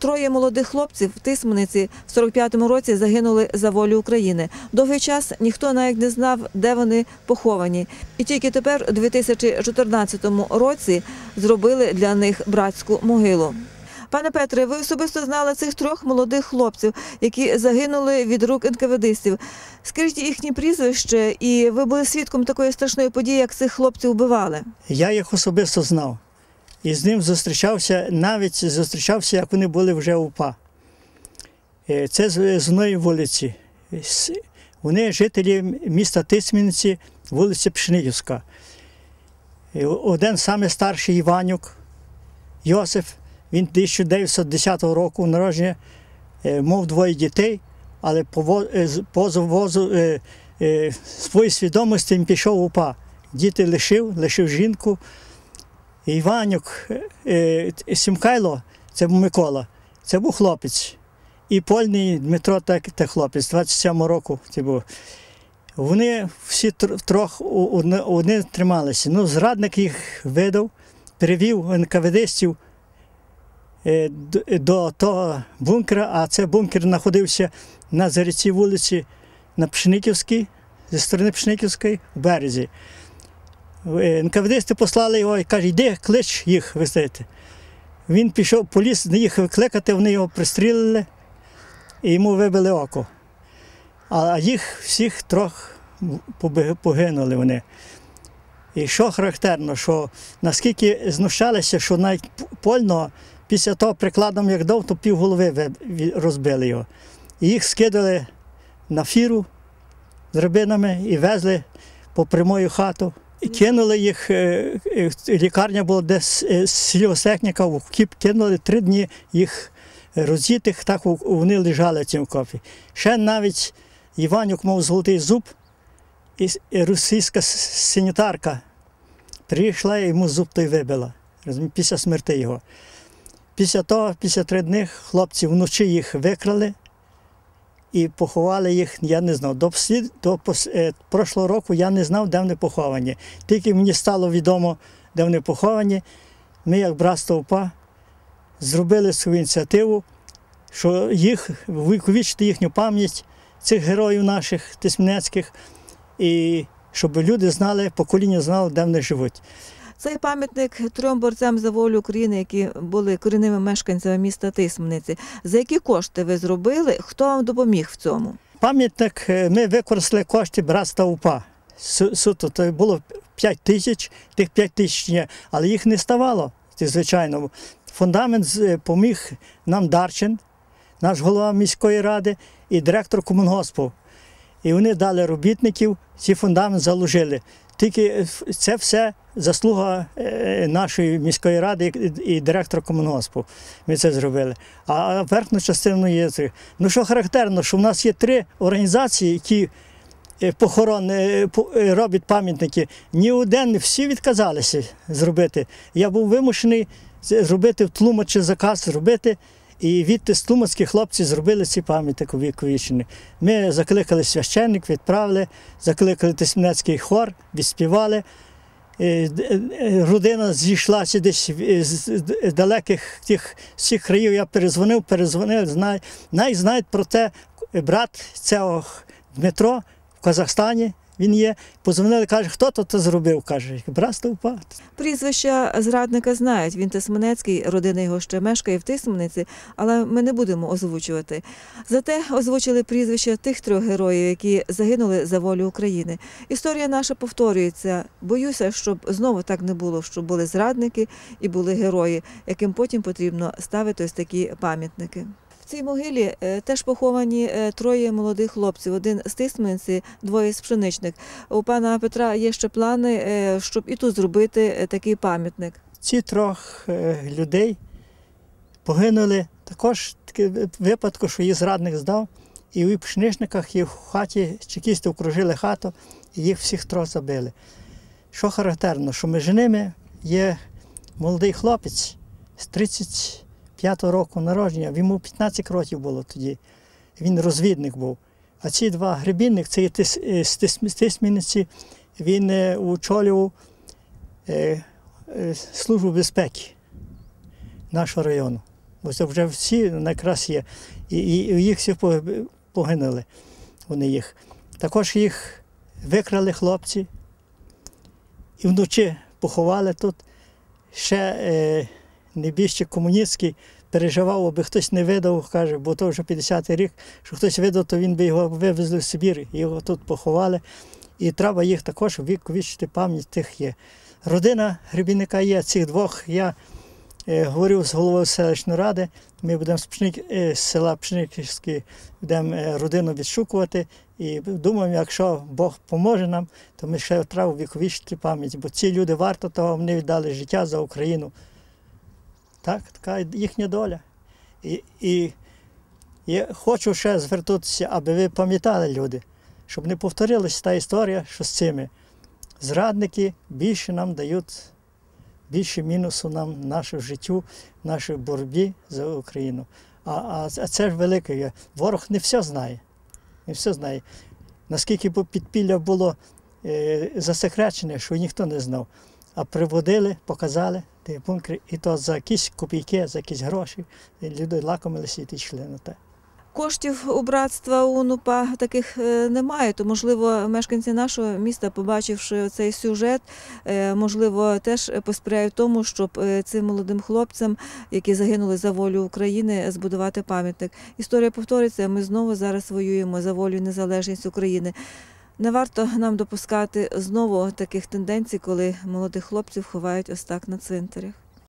Троє молодих хлопців в Тисмениці в 45-му році загинули за волю України. Довгий час ніхто навіть не знав, де вони поховані. І тільки тепер, у 2014 році, зробили для них братську могилу. Пане Петре, ви особисто знали цих трьох молодих хлопців, які загинули від рук НКВДистів. Скажіть їхні прізвище, і ви були свідком такої страшної події, як цих хлопців убивали. Я їх особисто знав. І з ним зустрічався, навіть зустрічався, як вони були вже у УПА. Е, Це з одної вулиці. Вони жителі міста Тисмінці, вулиця Пшенигівська. Один саме старший Іванюк Йосиф, він 1910 року народження, е, мав двоє дітей, але е, поза возу е, е, своєї свідомості він пішов у УПА. Діти лишив, лишив жінку. Іванюк е, е, Сімкайло, це був Микола, це був хлопець. І Польний Дмитро, так, та хлопець, 27 року це був. Вони всі трьох одне трималися. Ну, зрадник їх видав, перевів НКВДстів е, до того бункера, а цей бункер знаходився на Заріці вулиці на Пшениківській, зі сторони Пшениківської, в березі. Е, НКВДсти послали його і каже, йди, клич їх везти. Він пішов, поліз їх викликати, вони його пристрілили і йому вибили око. А їх всіх трьох погинули вони. І що характерно, що наскільки знущалися, що навіть польно після того прикладом, як дав, то півголови ви- ві- розбили його. І їх скидали на фіру з рибинами і везли по прямою хату. І кинули їх, е, е, лікарня була десь е, сільгосехніка, в кіп кинули три дні їх роздітих, так вони лежали в копі. Ще навіть Іванюк мав золотий зуб, і російська санітарка прийшла і йому зуб той вибила після смерти його. Після того, після три дні, хлопці вночі їх викрали і поховали їх, я не знав. До, до е, прошлого року я не знав, де вони поховані. Тільки мені стало відомо, де вони поховані. Ми, як братство УПА, зробили свою ініціативу, що їх віковічити їхню пам'ять цих героїв наших тисменецьких, і щоб люди знали, покоління знало, де вони живуть. Цей пам'ятник трьом борцям за волю України, які були корінними мешканцями міста Тисмениці. За які кошти ви зробили? Хто вам допоміг в цьому? Пам'ятник е, ми використали кошти братства УПА. Суто то було 5 тисяч, тих 5 тисяч є, але їх не ставало, звичайно. Фундамент е, поміг нам Дарчин, наш голова міської ради і директор комунгоспу. І вони дали робітників, ці фундамент заложили. Тільки це все заслуга е, нашої міської ради і- директора комунгоспу. Ми це зробили. А верхню частину є це. Ну що характерно, що в нас є три організації, які е, похорон е, роблять пам'ятники. Ні один, всі відказалися зробити. Я був вимушений зробити в Тлумачі заказ, зробити. І відти з хлопці зробили ці пам'ятник увіковічені. Ми закликали священник, відправили, закликали Тисменецький хор, відспівали. Е, е, Родина зійшлася десь з з далеких тих всіх країв. Я перезвонив, перезвонив, знаю. Навіть знають про те, брат цього Дмитро в Казахстані. Він є. Позвонили, каже, хто то це зробив? каже, братство УПА. Прізвища зрадника знають. Він Тисменецький, родина його ще мешкає в Тисмениці, але ми не будемо озвучувати. Зате озвучили прізвища тих трьох героїв, які загинули за волю України. Історія наша повторюється. Боюся, щоб знову так не було, щоб були зрадники і були герої, яким потім потрібно ставити ось такі пам'ятники. Цій могилі е, теж поховані е, троє молодих хлопців: один з Тисменці, двоє з пшеничник. У пана Петра є ще плани, е, щоб і тут зробити такий пам'ятник. Ці трьох людей погинули також таке випадку, що їх зрадник здав, і у пшеничниках, і в хаті чекісти окружили хату, і їх всіх трьох забили. Що характерно, що між ними є молодий хлопець з 35-го року народження, йому 15 років було тоді. Він розвідник був. А ці два гребінник, це е, з Тис- з Тисмениці, він е, очолював е, Службу безпеки нашого району. Бо це вже всі якраз є. І, їх всі погинули. Вони їх. Також їх викрали хлопці і вночі поховали тут. Ще небіжчик комуністський переживав, аби хтось не видав, каже, бо то вже 50-й рік, що хтось видав, то він би його вивезли в Сибір, його тут поховали. І треба їх також вічити пам'ять тих є. Родина Гребінника є, цих двох. Я е, говорив з головою селищної ради. Ми будемо з, Пшник, е, з села Пшниківське, будемо е, родину відшукувати. І думаємо, якщо Бог поможе нам, то ми ще треба віковічити пам'ять, бо ці люди варто того, вони віддали життя за Україну. Так, така їхня доля. І, і я хочу ще звернутися, аби ви пам'ятали, люди, щоб не повторилася та історія, що з цими зрадники більше нам дають, більше мінусу нам нашому життю, нашій боротьбі за Україну. А, а, а це ж велике. Ворог не все знає. Не все знає. Наскільки підпілля було е, засекречене, що ніхто не знав. А приводили, показали ті бункери, і то за якісь копійки, за якісь гроші. І люди лакомилися і йшли на те. Коштів у братства УНУПА таких е, немає, то можливо мешканці нашого міста, побачивши цей сюжет, е, можливо, теж посприяють тому, щоб е, цим молодим хлопцям, які загинули за волю України, збудувати пам'ятник. Історія повториться. Ми знову зараз воюємо за волю і незалежність України. Не варто нам допускати знову таких тенденцій, коли молодих хлопців ховають ось так на цвинтарях.